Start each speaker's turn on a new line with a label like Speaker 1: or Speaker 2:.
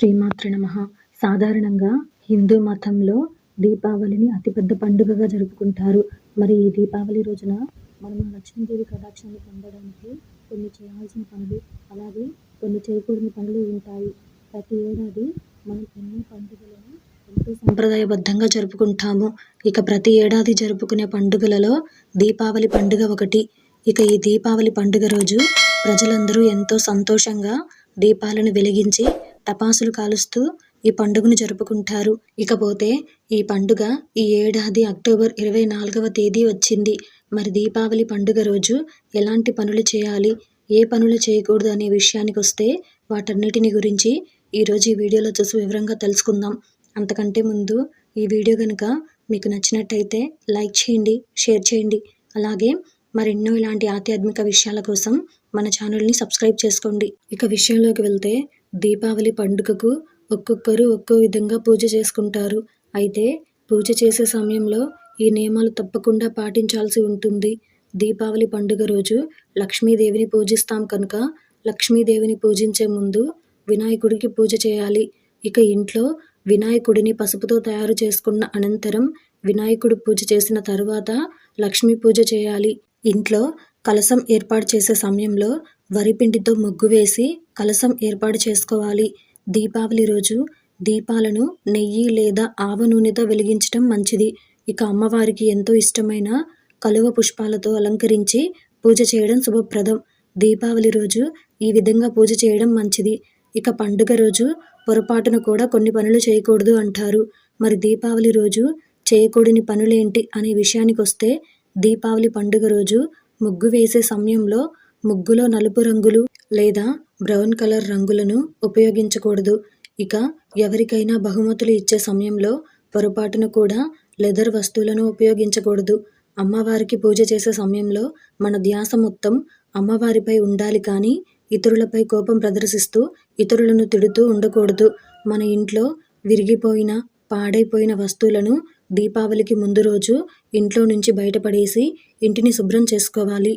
Speaker 1: శ్రీమాతృ నమ. సాధారణంగా హిందూ మతంలో దీపావళిని అతిపెద్ద పండుగగా జరుపుకుంటారు. మరి ఈ దీపావళి రోజున మనం లక్ష్మీదేవి కటాక్షాన్ని పొందడానికి కొన్ని చేయాల్సిన పనులు అలాగే కొన్ని చేయకూడని పనులు ఉంటాయి. ప్రతి ఏడాది మనం ఎన్నో పండుగలను ఎంతో సంప్రదాయబద్ధంగా జరుపుకుంటాము. ఇక ప్రతి ఏడాది జరుపుకునే పండుగలలో దీపావళి పండుగ ఒకటి. ఇక ఈ దీపావళి పండుగ రోజు ప్రజలందరూ ఎంతో సంతోషంగా దీపాలను వెలిగించి టపాసులు కాలుస్తూ ఈ పండుగను జరుపుకుంటారు. ఇకపోతే ఈ పండుగ ఈ ఏడాది అక్టోబర్ ఇరవై నాలుగవ తేదీ వచ్చింది. మరి దీపావళి పండుగ రోజు ఎలాంటి పనులు చేయాలి? ఏ పనులు చేయకూడదు అనే విషయానికి వస్తే వాటన్నిటిని గురించి ఈరోజు ఈ వీడియోలో చూసి వివరంగా తెలుసుకుందాం. అంతకంటే ముందు ఈ వీడియో కనుక మీకు నచ్చినట్టయితే లైక్ చేయండి షేర్ చేయండి. అలాగే మరెన్నో ఇలాంటి ఆధ్యాత్మిక విషయాల కోసం మన ఛానల్ని సబ్స్క్రైబ్ చేసుకోండి. ఇక విషయంలోకి వెళ్తే దీపావళి పండుగకు ఒక్కొక్కరు ఒక్కో విధంగా పూజ చేసుకుంటారు. అయితే పూజ చేసే సమయంలో ఈ నియమాలు తప్పకుండా పాటించాల్సి ఉంటుంది. దీపావళి పండుగ రోజు లక్ష్మీదేవిని పూజిస్తాం కనుక లక్ష్మీదేవిని పూజించే ముందు వినాయకుడికి పూజ చేయాలి. ఇక ఇంట్లో వినాయకుడిని పసుపుతో తయారు చేసుకున్న అనంతరం వినాయకుడు పూజ చేసిన తరువాత లక్ష్మీ పూజ చేయాలి. ఇంట్లో కలసం ఏర్పాటు చేసే సమయంలో వరిపిండితో ముగ్గు వేసి కలసం ఏర్పాటు చేసుకోవాలి. దీపావళి రోజు దీపాలను నెయ్యి లేదా ఆవ నూనెతో వెలిగించడం మంచిది. ఇక అమ్మవారికి ఎంతో ఇష్టమైన కలువ పుష్పాలతో అలంకరించి పూజ చేయడం శుభప్రదం. దీపావళి రోజు ఈ విధంగా పూజ చేయడం మంచిది. ఇక పండుగ రోజు పొరపాటున కూడా కొన్ని పనులు చేయకూడదు అంటారు. మరి దీపావళి రోజు చేయకూడని పనులేంటి అనే విషయానికి వస్తే దీపావళి పండుగ రోజు ముగ్గు వేసే సమయంలో ముగ్గులో నలుపు రంగులు లేదా బ్రౌన్ కలర్ రంగులను ఉపయోగించకూడదు. ఇక ఎవరికైనా బహుమతులు ఇచ్చే సమయంలో పొరపాటున కూడా లెదర్ వస్తువులను ఉపయోగించకూడదు. అమ్మవారికి పూజ చేసే సమయంలో మన ధ్యాస మొత్తం అమ్మవారిపై ఉండాలి కానీ ఇతరులపై కోపం ప్రదర్శిస్తూ ఇతరులను తిడుతూ ఉండకూడదు. మన ఇంట్లో విరిగిపోయిన పాడైపోయిన వస్తువులను దీపావళికి ముందు రోజు ఇంట్లో నుంచి బయటపడేసి ఇంటిని శుభ్రం చేసుకోవాలి.